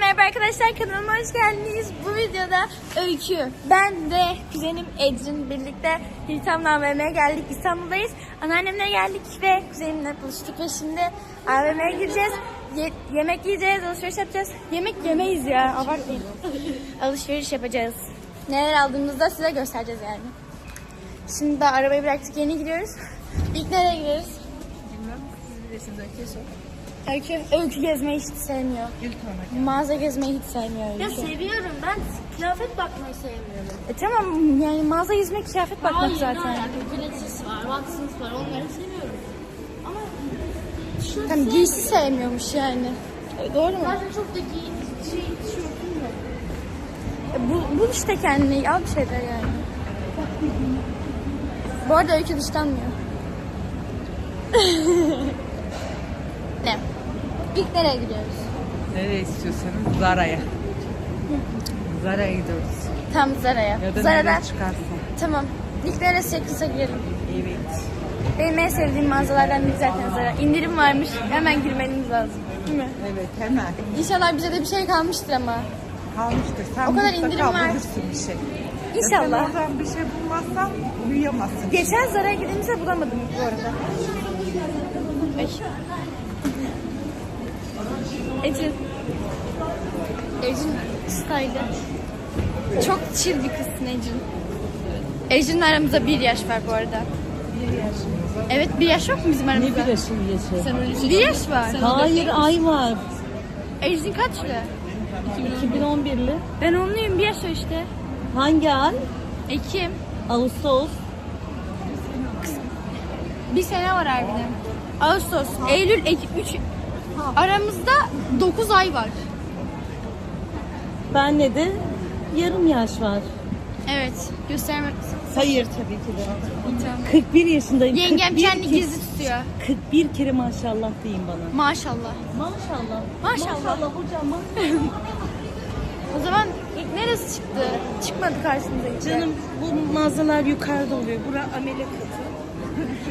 merhaba arkadaşlar kanalıma hoş geldiniz. Bu videoda Öykü, ben ve kuzenim Ecrin birlikte Hiltam'la AVM'ye geldik. İstanbul'dayız. Anneannemle geldik ve kuzenimle buluştuk ve şimdi AVM'ye gireceğiz. Ye- yemek yiyeceğiz, alışveriş yapacağız. Yemek yemeyiz ya, abartmayın. alışveriş yapacağız. Neler aldığımızı da size göstereceğiz yani. Şimdi daha arabayı bıraktık, yeni gidiyoruz. İlk nereye gidiyoruz? Öykü, öykü gezmeyi hiç sevmiyor. Mağaza gezmeyi hiç sevmiyor Ya seviyorum ben kıyafet bakmayı sevmiyorum. E tamam yani mağaza gezmek kıyafet bakmak Hayır, zaten. alaka? Pilates var, Watsons var onları seviyorum. Ama tişört Tam giysi sevmiyormuş yani. E, doğru mu? Zaten çok da giy şey, tişörtüm yok. E, bul, bul işte kendini al bir şeyler yani. Bu arada öykü dışlanmıyor. İlk nereye gidiyoruz? Nereye istiyorsanız Zara'ya. Zara'ya gidiyoruz. Tam Zara'ya. Ya da Zara'da. nereye çıkarsan. Tamam. İlk neresi çektiyse girelim. Evet. Benim en sevdiğim mağazalardan biri zaten Zara. İndirim varmış. Hemen girmeniz lazım. Değil mi? Evet hemen. İnşallah bize de bir şey kalmıştır ama. Kalmıştır. Sen O kadar indirim var. bulursun bir şey. İnşallah. Ya sen oradan bir şey bulmazsan uyuyamazsın. Geçen Zara'ya gidince bulamadım bu arada. Ay. Ecin. Ecin style'ı. Çok chill bir kızsın Ecin. Ecin'le aramızda bir yaş var bu arada. Bir yaşımız. Evet bir yaş yok mu bizim aramızda? Ne bir yaşın geçi? Bir yaş var. Hayır ay var. Ecin kaçlı? 2011'li. Ben onluyum bir yaş o işte. Hangi ay? Ekim. Ağustos. Bir sene var harbiden. Ağustos, Eylül, Ekim. Üç. Aramızda 9 ay var. Ben ne de yarım yaş var. Evet. Göstermek. Hayır tabii ki de. 41 yaşındayım. Yengem 41 kendi ke- gizli tutuyor. 41 kere maşallah deyin bana. Maşallah. Maşallah. Maşallah. Maşallah hocam. ma- O zaman ilk neresi çıktı? Çıkmadı karşımıza hiç. Canım bu mağazalar yukarıda oluyor. Bura amele katı.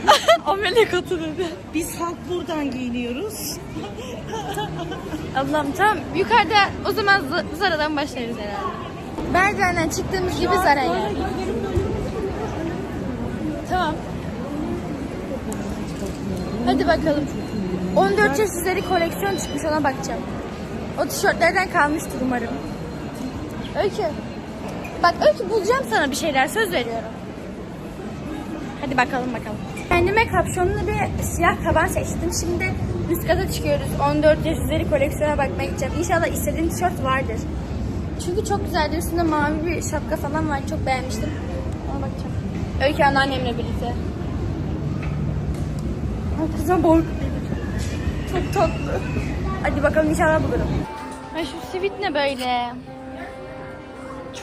amele katı dedi. Biz halk buradan giyiniyoruz. Allah'ım tamam yukarıda o zaman Z- Zara'dan başlarız herhalde. Merdivenden çıktığımız gibi Zara yani. Tamam. Hadi bakalım. 14 yaş üzeri koleksiyon çıkmış ona bakacağım. O tişörtlerden kalmıştır umarım. Öykü. Bak Öykü bulacağım sana bir şeyler söz veriyorum. Hadi bakalım bakalım. Kendime kapşonlu bir siyah kaban seçtim. Şimdi üst çıkıyoruz. 14 yaş üzeri koleksiyona bakmaya gideceğim. İnşallah istediğim tişört vardır. Çünkü çok güzeldi. Üstünde mavi bir şapka falan var. Çok beğenmiştim. Ona bakacağım. Öykü anneannemle birlikte. Ay kızım bor. Çok tatlı. Hadi bakalım inşallah bulurum. Ay şu sivit ne böyle?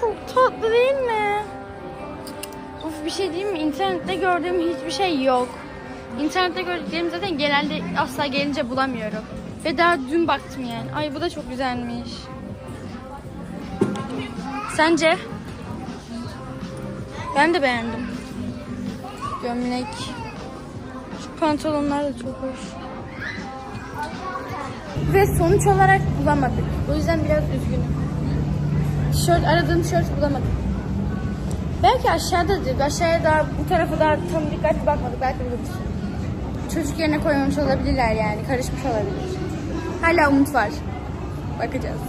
Çok tatlı değil mi? Of bir şey diyeyim mi? İnternette gördüğüm hiçbir şey yok. İnternette gördüklerim zaten genelde asla gelince bulamıyorum. Ve daha dün baktım yani. Ay bu da çok güzelmiş. Sence? Ben de beğendim. Gömlek. Şu pantolonlar da çok hoş. Ve sonuç olarak bulamadık. O yüzden biraz üzgünüm. Tişört, aradığım tişört bulamadık. Belki aşağıdadır. Aşağıya daha bu tarafa daha tam dikkatli bakmadık. Belki buluruz. Çocuk yerine koymamış olabilirler yani. Karışmış olabilir. Hala umut var. Bakacağız.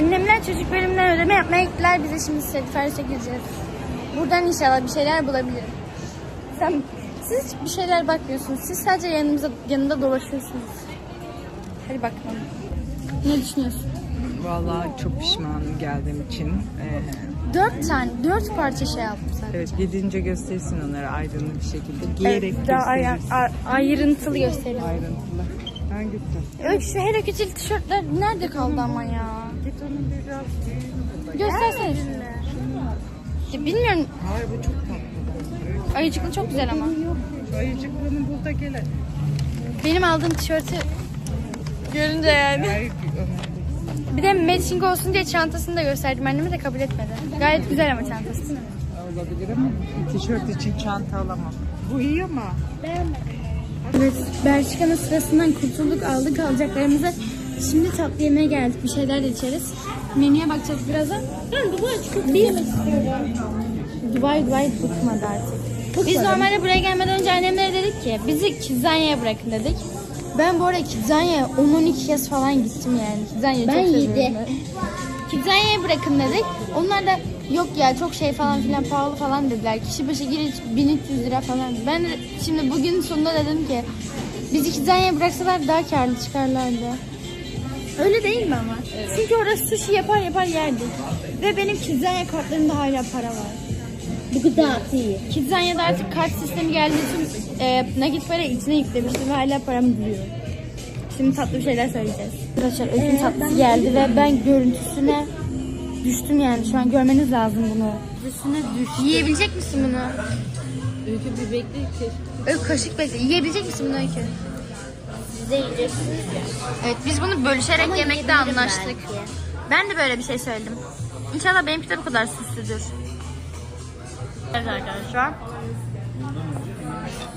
Annemler çocuk bölümünden ödeme yapmaya gittiler. Bize şimdi Stradivarius'a gireceğiz. Buradan inşallah bir şeyler bulabilirim. Sen, siz bir şeyler bakmıyorsunuz. Siz sadece yanımıza, yanında dolaşıyorsunuz. Hadi bakalım. Ne düşünüyorsun? Vallahi çok pişmanım geldiğim için. Ee, Dört tane, dört parça şey aldım sadece. evet gidince göstersin onları aydınlı bir şekilde. Giyerek Evet, daha ay- gösterirsin. ay- ayrıntılı gösterelim. Ayrıntılı. Ben gittim. Evet şu Hello Kitty tişörtler nerede kaldı ama ya? Git onu biraz giyin. Göstersene. Ya bilmiyorum. Hayır bu çok tatlı. Ayıcıklı çok güzel ama. Şu ayıcıklığını bul da gel. Benim aldığım tişörtü görünce yani. Hayır, Bir de matching olsun diye çantasını da gösterdim anneme de kabul etmedi. Gayet güzel ama çantası. olabilir ama tişört için çanta alamam. Bu iyi ama. Evet, Belçika'nın sırasından kurtulduk, aldık alacaklarımızı. Şimdi tatlı yemeğe geldik. Bir şeyler de içeriz. Menüye bakacağız birazdan. Ben Dubai yemek istiyorum. Dubai Dubai bıkmadı artık. Biz normalde buraya gelmeden önce annemlere dedik ki bizi Kidzanya'ya bırakın dedik. Ben bu arada Kidzanya'ya 10-12 kez falan gittim yani. Kidzanya'yı Ben çok seviyorum. ben. Kidzanya'ya bırakın dedik. Onlar da yok ya çok şey falan filan pahalı falan dediler. Kişi başı giriş 1300 lira falan. Ben şimdi bugün sonunda dedim ki bizi Kidzanya'ya bıraksalar daha karlı çıkarlardı. Öyle değil mi ama? Çünkü orası sushi yapar yapar yerdik. Ve benim Kidzanya kartlarımda hala para var. Bu kadar iyi. Kidzanya'da artık kart sistemi geldiği için e, nakit para içine yüklemiştim ve hala param duruyor. Şimdi tatlı bir şeyler söyleyeceğiz. Arkadaşlar ödül tatlısı geldi ve ben görüntüsüne düştüm yani. Şu an görmeniz lazım bunu. Görüntüsüne düştüm. Yiyebilecek misin bunu? Öykü bir bekle. Öykü kaşık bekle. Yiyebilecek misin bunu Öykü? Siz de yiyeceksiniz ya. Evet biz bunu bölüşerek yemekte yiyebilirim anlaştık. belki. Ben de böyle bir şey söyledim. İnşallah benimki de bu kadar süslüdür. Evet arkadaşlar.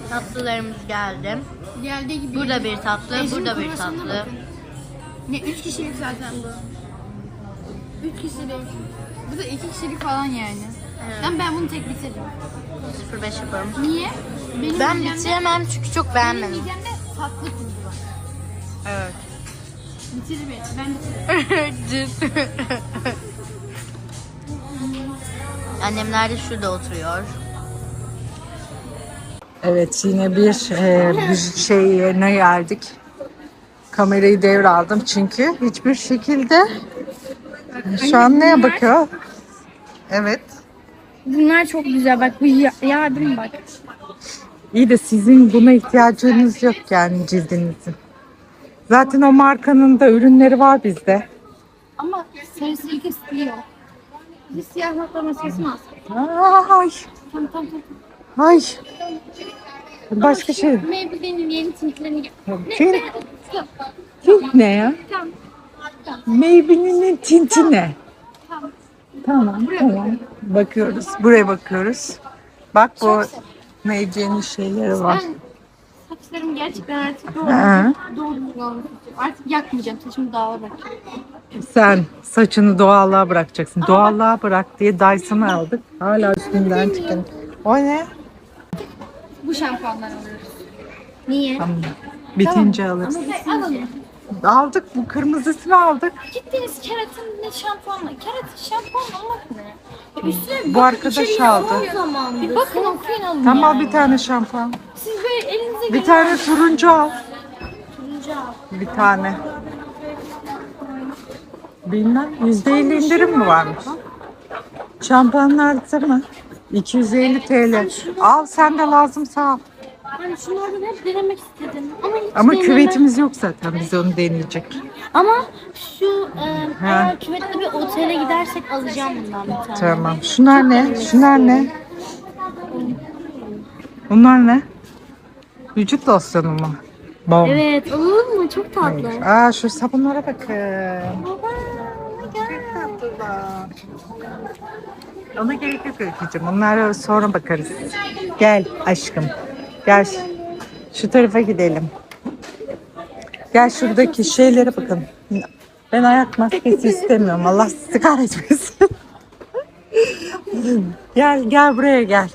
Tatlılarımız geldi. Geldiği gibi. Burada bir tatlı, Ejin burada bir tatlı. bakın. Ne 3 kişilik zaten bu. 3 kişilik. Bu da 2 kişilik falan yani. Ben ben bunu tek bitiririm. 05 yaparım. Niye? Benim Ben midemde- bitiremem çünkü çok Benim beğenmedim. midemde tatlı tuzu var. Evet. Bitirir beni. Ben bitiririm. Annemler de şurada oturuyor. Evet yine bir, e, bir şey yerine geldik. Kamerayı devraldım çünkü hiçbir şekilde şu an neye bakıyor? Evet. Bunlar çok güzel. Bak bu ya- yardım bak. İyi de sizin buna ihtiyacınız yok yani cildinizin. Zaten o markanın da ürünleri var bizde. Ama sarısı ilk istiyor. Bir siyah nokta maskesi mi alsak? Ay, Tamam tamam tamam. ay. Başka şey. Maybelline'in yeni tintlerini Tint, tint ne ya? Tamam. Maybelline'in tinti ne? Tamam, tamam. Bakıyoruz. Buraya bakıyoruz. Bak bu Maybelline'in şeyleri var. Ben saçlarım gerçekten artık doğru. Ha. Doğru düzgün istiyorum. Artık yakmayacağım. Saçımı dağla bırakacağım. Sen saçını doğallığa bırakacaksın. Doğallığa bırak diye Dyson'ı aldık. Hala üstünden çıkın. O ne? Bu şampuanları alıyoruz. Niye? Tamam. Bitince alırız. Hayır, alalım. Aldık bu kırmızısını aldık. Gittiniz keratin ne şampuanla? Keratin şampuan almak ne? Üstüne Bu arkadaş aldı. Bir bakın okuyun alın Tamam yani. bir tane şampuan. Siz böyle elinize Bir tane turuncu al. turuncu al. Bir tane. Bilmem. Yüzde elli indirim mi varmış? Şampuanlarda mı? 250 TL. Al sen de lazımsa al. Ben şunlardan hep denemek istedim. Ama hiç Ama deneme- küvetimiz yok zaten. Biz onu deneyecek. Ama şu e, eğer küvetli bir otele gidersek alacağım bundan bir tane. Tamam. Şunlar ne? Şunlar ne? Bunlar ne? Vücut losyonu mu? Bom. Evet olur mu? Çok tatlı. Aa şu sabunlara bakın. Baba. Tatlılar. Ona gerek yok Öykücüğüm. Onlara sonra bakarız. Gel aşkım. Gel. Şu tarafa gidelim. Gel şuradaki şeylere bakın. Ben ayak maskesi istemiyorum. Allah sizi kahretmesin. gel gel buraya gel.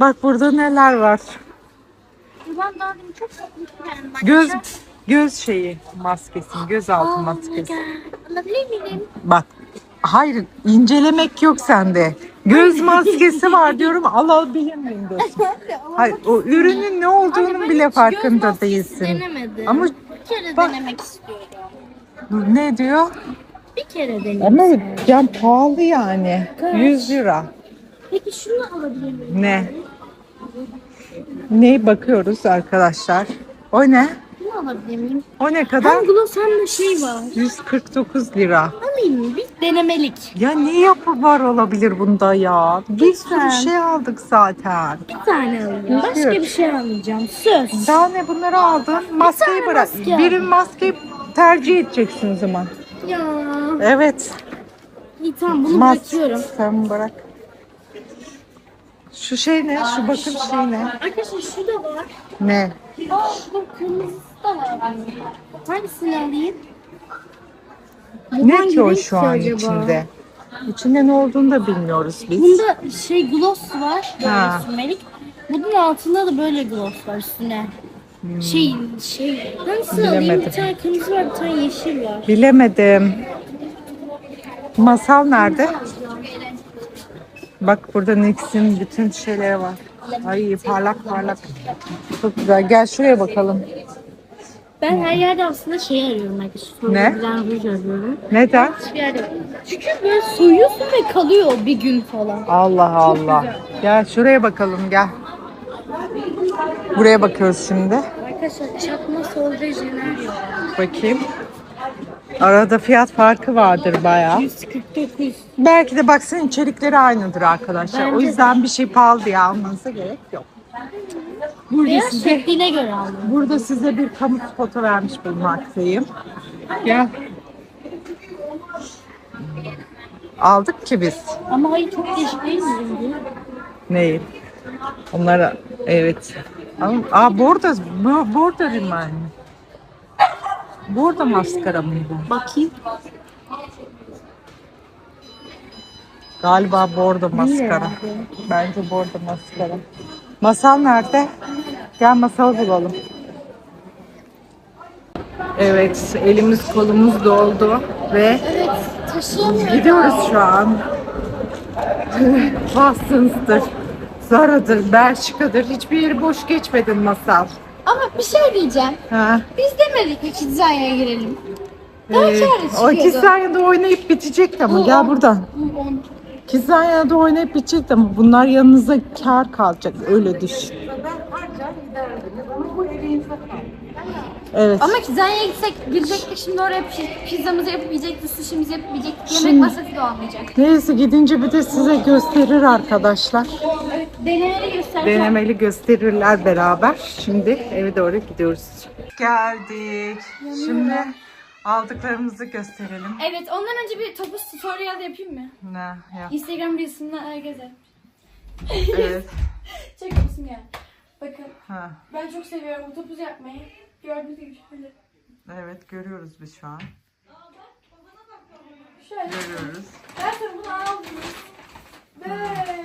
Bak burada neler var. Göz göz şeyi maskesi, göz altı maskesi. Alabilir miyim? Bak hayır incelemek yok sende. Göz maskesi var diyorum alabilir miyim diyorsun. Hayır o ürünün ne olduğunun bile farkında değilsin. Denemedim. Ama bir kere bak- denemek istiyorum. ne diyor? Bir kere denemek Ama can pahalı yani. 100 lira. Peki şunu alabilir miyim? Ne? Ne bakıyoruz arkadaşlar? O ne? Alabilir miyim? O ne kadar? Hem gloss hem de şey var. 149 lira. Alayım mı? Bir denemelik. Ya ne yapı var olabilir bunda ya? Bir sürü Lütfen. şey aldık zaten. Bir tane alayım. Başka bir şey almayacağım. Söz. Daha ne bunları aldın? Maskeyi tane bırak. maske Birin maskeyi tercih edeceksin o zaman. Ya. Evet. İyi tamam bunu Mas bırakıyorum. Sen bırak. Şu şey ne? Şu bakım şey ne? Arkadaşlar şu da var. Ne? Aa bu kırmızısı da var. Hangisini alayım? Ne ki o şu an acaba? içinde? İçinde ne olduğunu da bilmiyoruz biz. Bunda şey gloss var. Böyle Ha. sürmelik. Bunun altında da böyle gloss var üstüne. Şey şey. Nasıl alayım? Bilemedim. Bir tane kırmızı var, bir tane yeşil var. Bilemedim. Masal nerede? Bak burada NYX'in bütün şeyleri var. Ay parlak parlak. Çok güzel. Gel şuraya bakalım. Ben her yerde aslında şey arıyorum. Ne? Soyulan ruj arıyorum. Neden? Hiçbir yerde yok. Çünkü böyle soyuyorsun ve kalıyor bir gün falan. Allah Allah. Gel şuraya bakalım gel. Buraya bakıyoruz şimdi. Arkadaşlar çakma solda jeneriyor. Bakayım. Arada fiyat farkı vardır bayağı. 149. Belki de baksana içerikleri aynıdır arkadaşlar. o Bence de. yüzden bir şey pahalı diye almanıza gerek yok. Burada Veya size, şekline göre aldım. burada size bir kamu spotu vermiş bulunmaktayım. Gel. Aldık ki biz. Ama hayır çok değişik değil mi? Neyi? Onlara evet. Ama- Aa burada bu burada rimel mi? Burada maskara mıydı? Bakayım. Galiba bordo maskara. Bence bordo maskara. Masal nerede? Gel masal bulalım. Evet, elimiz kolumuz doldu ve Evet gidiyoruz şu an. Boston'dır, Zara'dır, Belçika'dır. Hiçbir yeri boş geçmedin masal. Ama bir şey diyeceğim. Ha? Biz demedik mi Kidzanya'ya girelim? Daha Ee, o çıkıyordu. Kizanya'da oynayıp bitecek ama gel buradan. On- Kizanya'da oynayıp bitecek ama bunlar yanınıza kar kalacak öyle düşün. Evet. Ama Kidzanya'ya gitsek girecektik şimdi oraya pi- pizzamızı yapıp yiyecektik, sushi'mizi yapıp yiyecektik. Yemek Şimdi- masrafı da olmayacak. Neyse gidince bir de size gösterir arkadaşlar. Evet, denemeli göstereceğim. Denemeli gösterirler beraber. Şimdi eve doğru gidiyoruz. Geldik. Şimdi aldıklarımızı gösterelim. Evet, ondan önce bir topu tutorial yapayım mı? Ne ya? Instagram Reels'ından herkese. Evet. Çok yapısım yani. Bakın, Ha. ben çok seviyorum bu topuzu yapmayı. Gördüğünüz gibi şöyle. Evet görüyoruz biz şu an. Şöyle. Görüyoruz. Ben sonra bunu aldım. Böyle.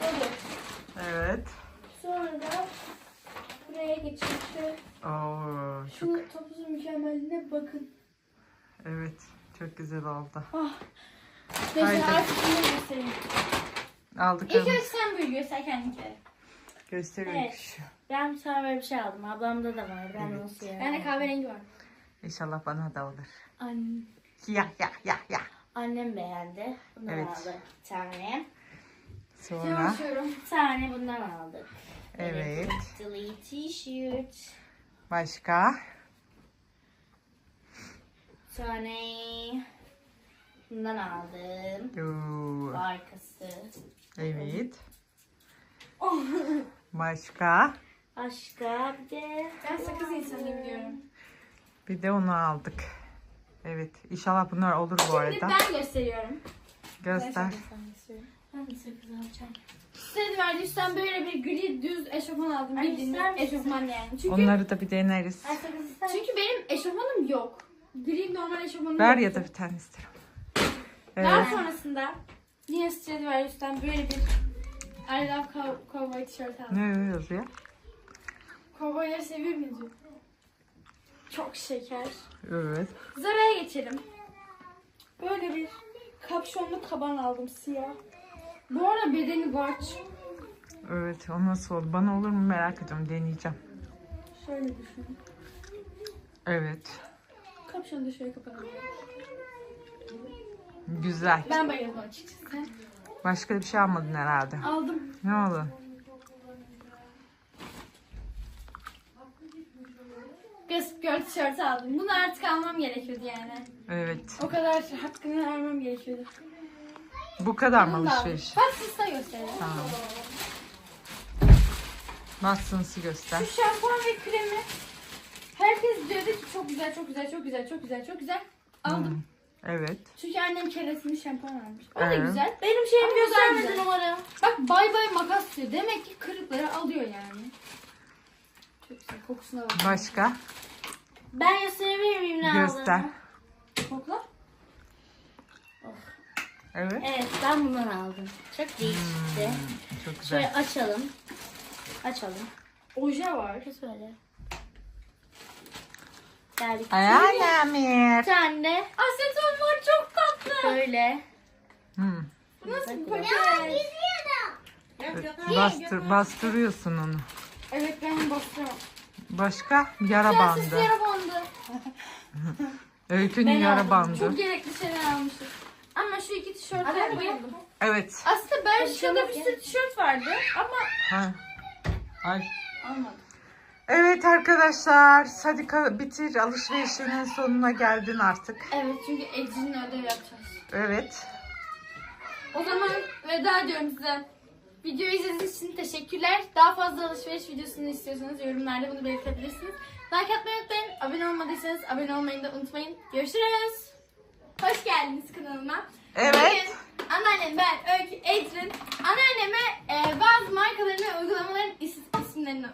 Böyle. Evet. Sonra da buraya geçirdi. Oo, çok Şu topuzun mükemmeline bakın. evet. Çok güzel oldu. Neyse Haydi. artık bunu göstereyim. İlk Aldıklarımızı önce sen buyur göster kendinkileri. gösteriyoruz. Evet. Ben sana böyle bir şey aldım. Ablamda da var. Ben onu seviyorum. Bende kahverengi var. İnşallah bana da olur. Annem. Ya ya ya ya. Annem beğendi. Bundan Evet. aldık bir tane. Sonra Başlıyorum. Bir tane bundan aldık. Evet. Delete t-shirt. Başka? Tane bundan aldım. Oo, Arkası. Evet. Başka? Başka bir de Ben sakız insanıyım diyorum. Bir de onu aldık. Evet. İnşallah bunlar olur bu Şimdi arada. ben gösteriyorum. Göster. ben de sakız alacağım. Size verdi üstten böyle bir gri düz eşofman aldım. Ay, Bildiğiniz ister misin? eşofman yani. Çünkü Onları da bir deneriz. Ay sakız ister misin? çünkü benim eşofmanım yok. Gri normal eşofmanım Ver yok. ya da bir tane isterim. Daha Evet. sonrasında yine Stradivarius'tan üstten böyle bir I love cow- cowboy tişört aldım. Ne yazıyor? Cowboyları seviyor muyuz? Çok şeker. Evet. Zara'ya geçelim. Böyle bir kapşonlu kaban aldım siyah. Bu arada bedeni borç. Evet. O nasıl oldu? Bana olur mu merak ediyorum. Deneyeceğim. Şöyle düşünün. Evet. Kapşonu da şöyle kapatalım. Güzel. Ben bayıldım açıkçası. Başka bir şey almadın herhalde. Aldım. Ne oldu? Göz gör tişörtü aldım. Bunu artık almam gerekiyordu yani. Evet. O kadar hakkını vermem gerekiyordu. Bu kadar mı alışveriş? Bak size göstereyim. Tamam. Watson's'ı göster. Şu şampuan ve kremi herkes diyordu ki çok güzel, çok güzel, çok güzel, çok güzel, çok güzel. Aldım. Evet. Çünkü annem keresini şampuan almış. O da Evet. güzel. Benim şeyim Ama göstermedi güzel. numara. Bak bay bay makas diyor. Demek ki kırıkları alıyor yani. Çok güzel. Kokusuna bak. Başka? Ben gösterebilir miyim ne Göster. aldığımı? Kokla. Evet. Evet ben bundan aldım. Çok değişikti. Çok güzel. Şöyle açalım. Açalım. Oje var. Şöyle. Geldik. Ayağın Bir tane Aseton var çok tatlı. böyle. Hmm. Bu nasıl bir paket? Bastır, bastırıyorsun onu. Evet ben bastıramam. Başka? Yara Prenses bandı. yara bandı. Öykünün yara bandı. Çok gerekli. Ama tişörtlere bayıldım. Evet. Aslında ben şurada bir sürü tişört vardı ama Ha. Ay. almadım. Evet arkadaşlar. Hadi ka- bitir. Alışverişinin sonuna geldin artık. Evet çünkü Ecrin'le ödev yapacağız. Evet. O zaman veda ediyorum size. Videoyu izlediğiniz için teşekkürler. Daha fazla alışveriş videosunu istiyorsanız yorumlarda bunu belirtebilirsiniz. Like atmayı unutmayın. Abone olmadıysanız abone olmayı da unutmayın. Görüşürüz. Hoş geldiniz kanalıma. Evet. Bugün anneannem ben Öykü Ecrin anneanneme e, bazı markaların ve uygulamaların is- isimlerini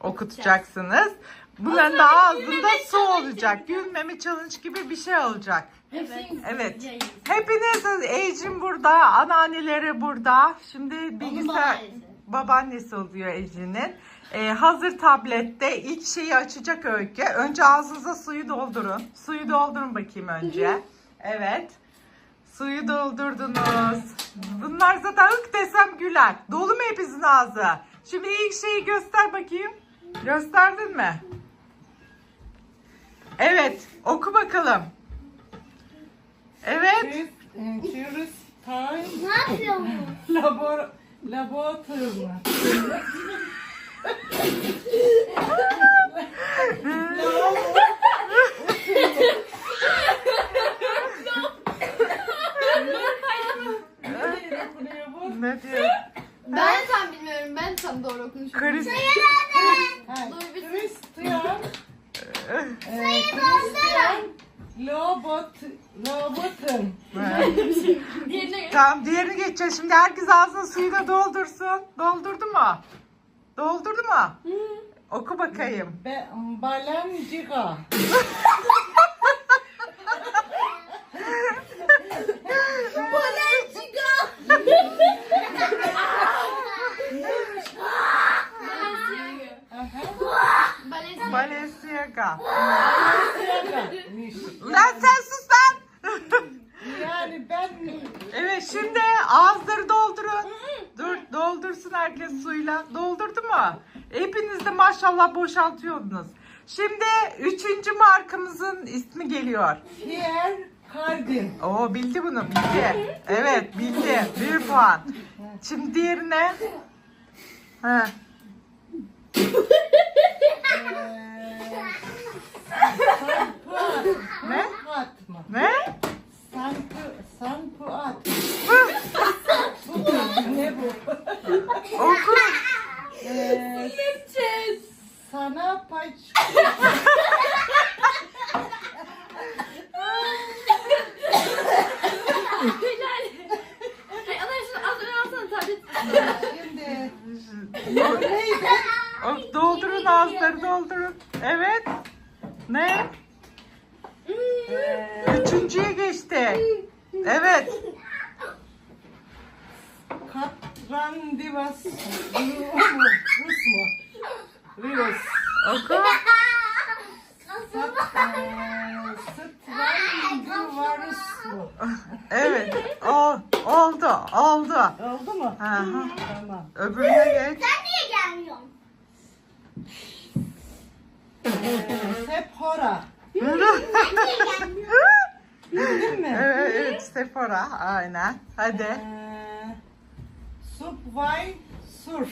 Okutacaksınız. Bunların da ağzında su olacak. Gülmeme challenge gibi bir şey olacak. Evet. izleyeceğiz. Hepiniz Ecrin burada, anneanneleri burada. Şimdi bilgisayar babaannesi. babaannesi oluyor Ecrin'in. Ee, hazır tablette ilk şeyi açacak öykü. Önce ağzınıza suyu doldurun. Suyu doldurun bakayım önce. Evet. Suyu doldurdunuz. Bunlar zaten ık desem güler. Dolu mu hepinizin ağzı? Şimdi ilk şeyi göster bakayım. Gösterdin mi? Evet. Oku bakalım. Evet. Uh, choose time Ne yapıyorsun? labor Ne diyor? Ben tam bilmiyorum. Ben tam doğru okunuşum. Kriz. Dur bir Christian. eh, Christian. Lobot, lobotum. diğerine. Tamam diğerini geçeceğiz. Şimdi herkes ağzına suyla doldursun. Doldurdu mu? Doldurdu mu? Oku bakayım. Be, balancıga. Balenciaga. Lan sen sus lan. Yani ben evet şimdi ağızları doldurun. Dur doldursun herkes suyla. Doldurdu mu? Hepiniz de maşallah boşaltıyordunuz. Şimdi üçüncü markamızın ismi geliyor. Pierre Cardin. Oo bildi bunu bildi. Evet bildi. Bir puan. Şimdi diğerine. Ha. Ne? Mı? Ne? Sampu, sampuat. bu ne bu? Oku. Ee, sana paç. Şimdi bu neydi? Doldurun ağızları doldurun. Evet. Ne? Ee, Üçüncüye geçti. Evet. Katrandivas. Rus mu? Rus. Oku. Strandivarus mu? Evet. O, oldu. Oldu. Oldu mu? Hı. Tamam. Öbürüne geç. Niye gelmiyorsun? Sephora. Bildin mi? Evet, evet, Sephora. Aynen. Hadi. Ee, Subway Surf.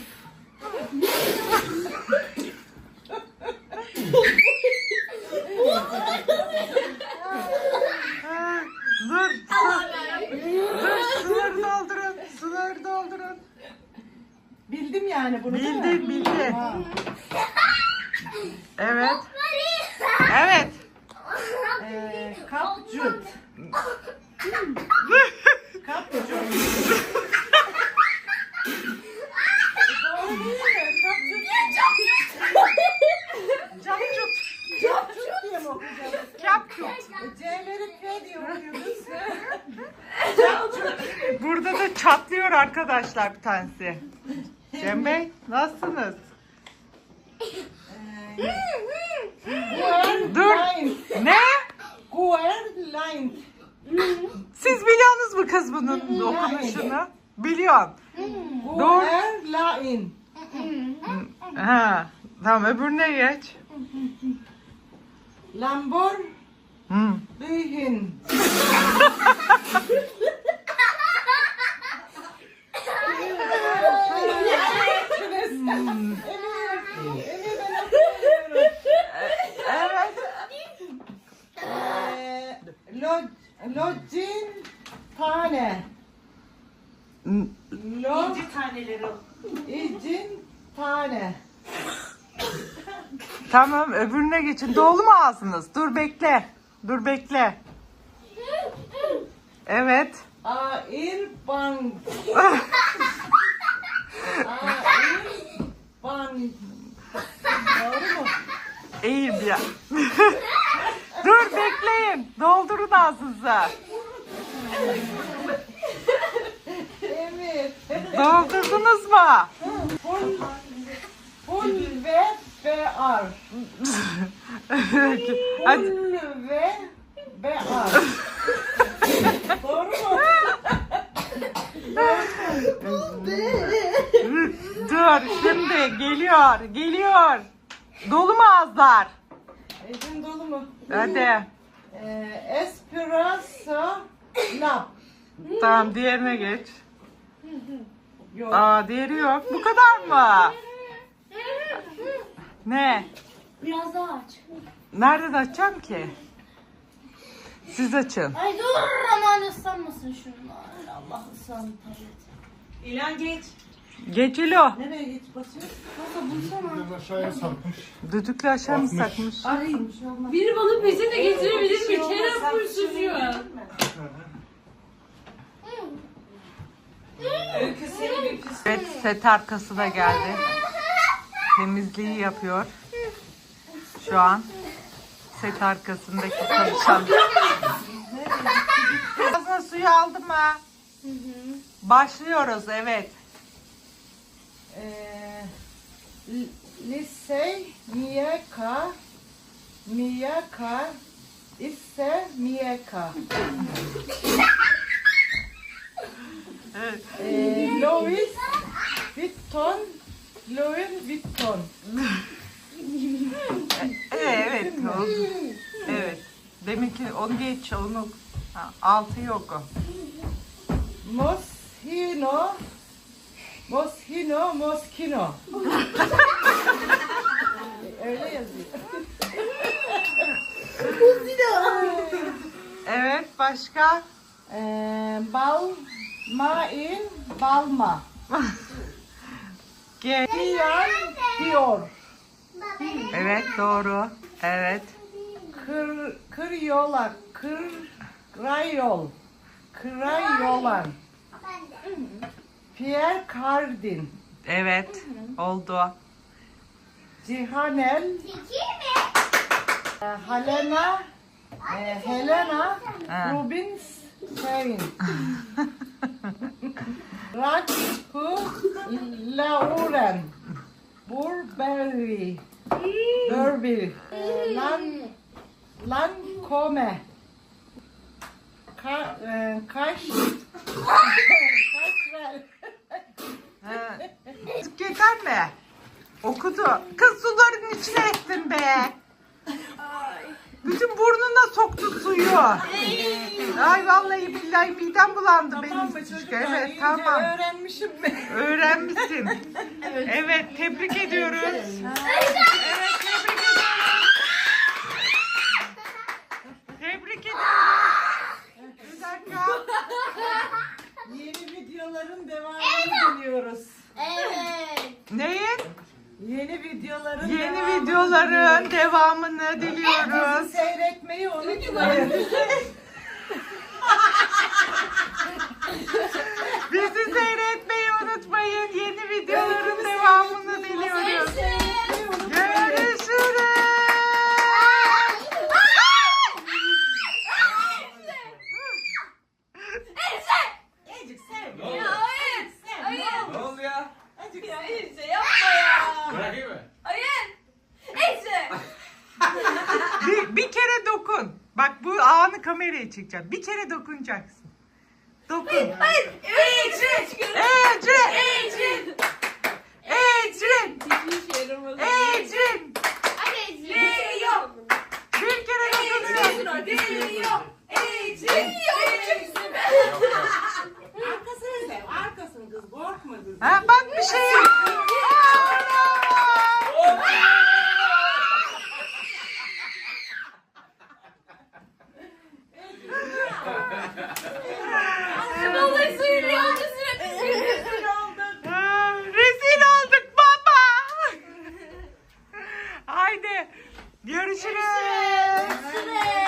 Dur. Dur. Suları doldurun. Suları doldurun. Bildim yani bunu değil mi? Bildin, bildin. Ha. Evet. Evet. Ee, Kapcut. Kapcut. Burada da çatlıyor arkadaşlar bir tanesi. Cem Bey nasılsınız? Dur. Ne? Guerlain. Siz biliyorsunuz mu kız bunun okunuşunu? Biliyorsun. Doğru. Guerlain. Ha. Tamam öbürüne geç. Lambor. Hı. Bihin. Ee, Tane. Lod, taneleri. icin tane. Tamam öbürüne geçin. Dolu mu ağzınız? Dur bekle. Dur bekle. Evet. Air ban. Air ban. Doğru mu? Bir ya. Dur bekleyin. Doldurun ağzınıza. Evet. Doldurdunuz mu? Full, full ve bear. Hadi. Full ve bear. Doğru mu? Dur şimdi geliyor. Geliyor. Dolu mu ağızlar? Elin dolu mu? Hadi. Ee, lab. Tamam diğerine geç. Yok. Aa diğeri yok. Bu kadar mı? Ne? Biraz daha aç. Nereden açacağım ki? Siz açın. Ay dur aman ıslanmasın şunlar. Allah ıslandı tabii. İlan geç. Geç İlo. Nereye geç basıyorsun? Biraz aşağıya sarkmış. Düdüklü aşağı mı sakmış? Biri bana peçete getirebilir mi? Kerem fırsatıyor. Evet set arkası da geldi. Temizliği yapıyor. Şu an set arkasındaki çalışan. Ağzına suyu aldım mı? Başlıyoruz evet. Ee, l- lisey miyeka miyeka ise miyeka. Evet. Ee, Louis Vuitton Louis Vuitton. Evet. o- Evet. Deminki onu geç onu ha, altı yok o. Moschino Moschino Moschino. Öyle yazıyor. Evet başka? Ee, bal main balma. Diyan diyor. evet doğru. Evet. Kır, kır yola, kır rayol, kırayolan. Pierre Cardin, Evet. Oldu. Cihanel, Helena, e, Helena. Rubinstein, Rajhu Lauren, Burberry, Burberry, Lan, Lancome, Ka, e, Kaş, Kaşrel. Ha. Yeter mi? Okudu. Kız suların içine ettin be. Bütün burnuna soktun suyu. Ay vallahi billahi midem bulandı benim. Tamam mı çocuklar? Evet İyice tamam. öğrenmişim ben. Öğrenmişsin. Evet tebrik ediyoruz. Evet tebrik ediyoruz. Tebrik ediyoruz. Bir dakika. Yeni videoların devamını diliyoruz. Evet. Neyin? Yeni videoların Yeni devamını videoların diliyoruz. devamını diliyoruz. Bizi seyretmeyi unutmayın. Bizi seyretmeyi unutmayın. Yeni videoların devamını diliyoruz. Görüşürüz. Ne oldu ya? Bırakayım mı? Bir, bir kere dokun. Bak bu anı kameraya çekeceğim. Bir kere dokunacaksın. Dokun. Ecrin. Ecrin. Ecrin. Ecrin. Ecrin. Bir kere dokunuyorsun. Arkasını sev. Arkasını kız. Korkma kız. Ha, bak bir şey Görüşürüz. Görüşürüz.